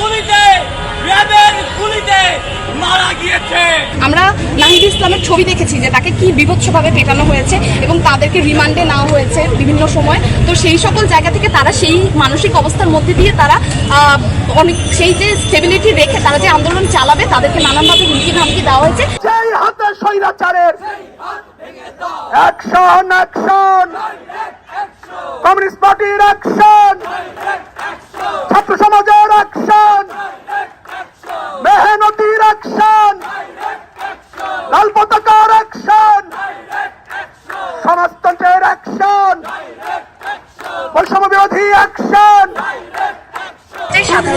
গুলিতে র্যাবের গুলিতে মারা গিয়েছে। আমরা নাহিদ ইসলামের ছবি দেখেছি যে তাকে কি বিভৎসভাবে পেটানো হয়েছে এবং তাদেরকে রিমান্ডে নেওয়া হয়েছে বিভিন্ন সময়। তো সেই সকল জায়গা থেকে তারা সেই মানসিক অবস্থার মধ্যে দিয়ে তারা আহ, অনেক সেই যে স্টেবিলিটি রেখে তারা যে আন্দোলন চালাবে তাদেরকে নানানভাবে হুমকি ধামকি দেওয়া হয়েছে। সেই হাতে স্বৈরাচারের অ্যাকশন অ্যাকশন কমিউনিস্ট পার্টির অ্যাকশন ছাত্র সমাজের অ্যাকশন মেহনতির অ্যাকশন লাল পতাকার অ্যাকশন সমাজতন্ত্রের অ্যাকশন। বৈষম্য বিরোধী অ্যাকশন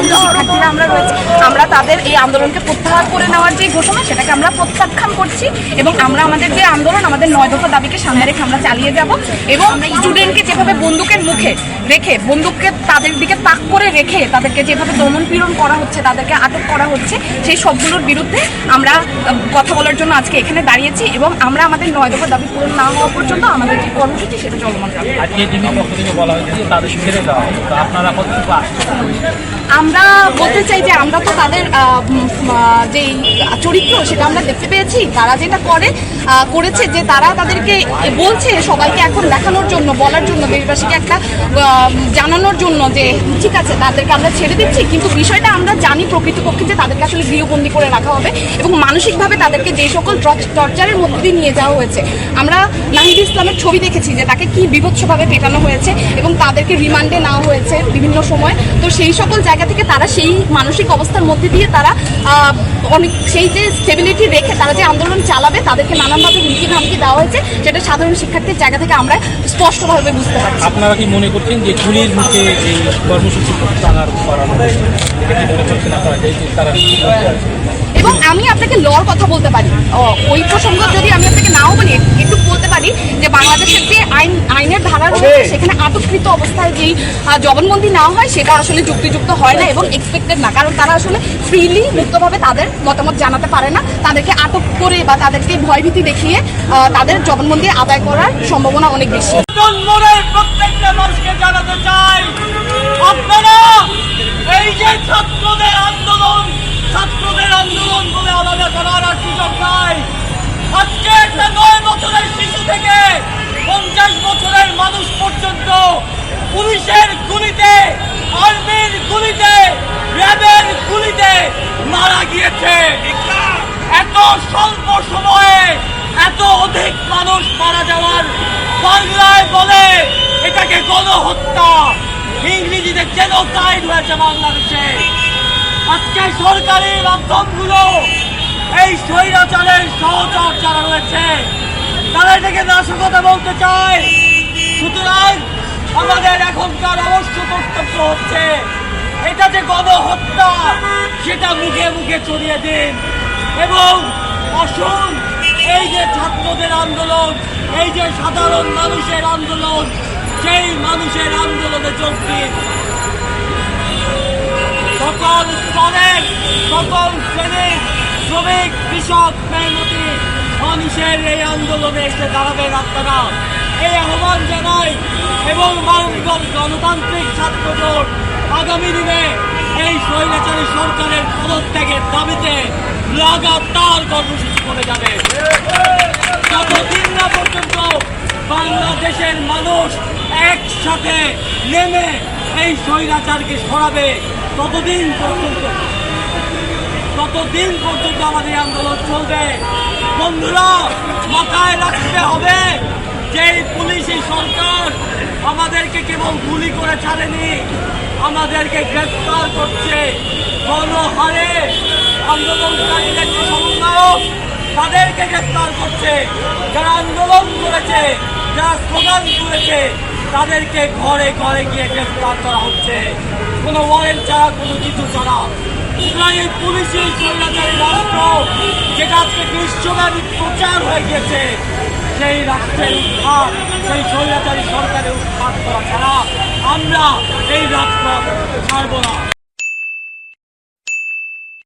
যে শিক্ষার্থীরা আমরা রয়েছে। আমরা তাদের এই আন্দোলনকে প্রত্যাহার করে নেওয়ার যে ঘোষণা সেটাকে আমরা প্রত্যাখ্যান করছি এবং আমরা আমাদের যে আন্দোলন আমাদের নয় দফা দাবিকে সামনে রেখে আমরা চালিয়ে যাব এবং স্টুডেন্টকে যেভাবে বন্দুকের মুখে রেখে বন্দুককে তাদের দিকে তাক করে রেখে তাদেরকে যেভাবে দমন পীড়ন করা হচ্ছে তাদেরকে আটক করা হচ্ছে সেই সবগুলোর বিরুদ্ধে আমরা কথা বলার জন্য আজকে এখানে দাঁড়িয়েছি এবং আমরা আমাদের নয় দফা দাবি পূরণ না হওয়া পর্যন্ত আমাদের যে কর্মসূচি সেটা চলমান রাখব আপনারা আমরা বলতে চাই যে আমরা তো তাদের যে চরিত্র সেটা আমরা দেখতে পেয়েছি, তারা যেটা করে করেছে যে তারা তাদেরকে বলছে সবাইকে এখন দেখানোর জন্য, বলার জন্য, দেশবাসীকে একটা জানানোর জন্য যে ঠিক আছে, তাদেরকে আমরা ছেড়ে দিচ্ছি, কিন্তু বিষয়টা আমরা জানি প্রকৃতপক্ষে যে তাদেরকে আসলে গৃহবন্দী করে রাখা হবে এবং মানসিকভাবে তাদেরকে যে সকল টর্চারের মধ্যে দিয়ে নিয়ে যাওয়া হয়েছে। আমরা নাহিদ ইসলামের ছবি দেখেছি যে তাকে কি বিভৎসভাবে পেটানো হয়েছে এবং তাদেরকে রিমান্ডে নেওয়া হয়েছে বিভিন্ন সময়। তো সেই সকল জায়গা থেকে তারা সেই মানসিক অবস্থার মধ্যে দিয়ে তারা অনেক সেই যে স্টেবিলিটি রেখে তারা যে আন্দোলন চালাবে তাদেরকে নানানভাবে হুমকি ধামকি দেওয়া হয়েছে সেটা সাধারণ শিক্ষার্থীর জায়গা থেকে আমরা স্পষ্টভাবে বুঝতে পারছি আপনারা কি মনে করছেন যে খুনির মুখে এই কর্মসূচি? এবং আমি আপনাকে লর কথা বলতে পারি ওই প্রসঙ্গ যদি আমি আপনাকে নাও বলি ধারা রয়েছে সেখানে আটককৃত অবস্থায় যেই জবানবন্দি নেওয়া হয় সেটা আসলে যুক্তিযুক্ত হয় না এবং এক্সপেক্টেড না। কারণ তারা আসলে ফ্রিলি মুক্তভাবে তাদের মতামত জানাতে পারে না। তাদেরকে আটক করে বা তাদেরকে ভয়ভীতি দেখিয়ে তাদের জবানবন্দি আদায় করার সম্ভাবনা অনেক বেশি। প্রত্যেকটা মানুষকে জানাতে চাই আপনারা এই যে ছাত্রদের আন্দোলন ছাত্রদের আন্দোলন বলে পুলিশের গুলিতে, আর্মির গুলিতে, র্যাবের গুলিতে মারা গিয়েছে। এত স্বল্প সময়ে এত অধিক মানুষ মারা যাওয়ার বাংলায় বলে এটাকে গণহত্যা। ইংরেজিতে জেনোসাইড হয়েছে বাংলাদেশে। আজকে সরকারি মাধ্যমগুলো এই স্বৈরাচারের সহচর যারা রয়েছে, তারা এটাকে নাশকতা বলতে চায়। সুতরাং আমাদের এখনকার অবশ্য কর্তব্য হচ্ছে, এটা যে গণহত্যা, সেটা মুখে মুখে ছড়িয়ে দিন। এবং আসুন, এই যে ছাত্রদের আন্দোলন, এই যে সাধারণ মানুষের আন্দোলন, সেই মানুষের আন্দোলনে যোগ দিন। সকল স্তরের, সকল শ্রেণির শ্রমিক, কৃষক, মেহনতি মানুষের এই আন্দোলনে এসে দাঁড়াবেন আপনারা। এই আহ্বান জানাই বামগণ গণতান্ত্রিক ছাত্র জোট আগামী দিনে এই স্বৈরাচারী সরকারের পদত্যাগের দাবিতে লাগাতার কর্মসূচি করে যাবে। যতদিন না পর্যন্ত বাংলাদেশের মানুষ একসাথে নেমে এই স্বৈরাচারকে সরাবে, ততদিন পর্যন্ত ততদিন পর্যন্ত আমাদের আন্দোলন চলবে। বন্ধুরা, মাথায় রাখতে হবে যে এই পুলিশ সরকার আমাদেরকে কেবল গুলি করে ছাড়েনি, আমাদেরকে গ্রেফতার করছে। গণহারে আন্দোলনকারীদের যে সমন্বয়ক, তাদেরকে গ্রেফতার করছে। যারা আন্দোলন করেছে, যারা স্লোগান করেছে তাদেরকে ঘরে ঘরে গিয়ে গ্রেফতার করা হচ্ছে। কোনো ওয়ারেন্ট ছাড়া, কোনো কিছু ছাড়া। সুতরাং এই পুলিশের স্বৈরাচারী রাষ্ট্র, যেটা আজকে বিশ্বব্যাপী প্রচার হয়ে গেছে সেই রাষ্ট্রের উৎখাত সেই স্বৈরাচারী সরকারের উৎখাত করা ছাড়া আমরা এই রাষ্ট্র ছাড়ব না।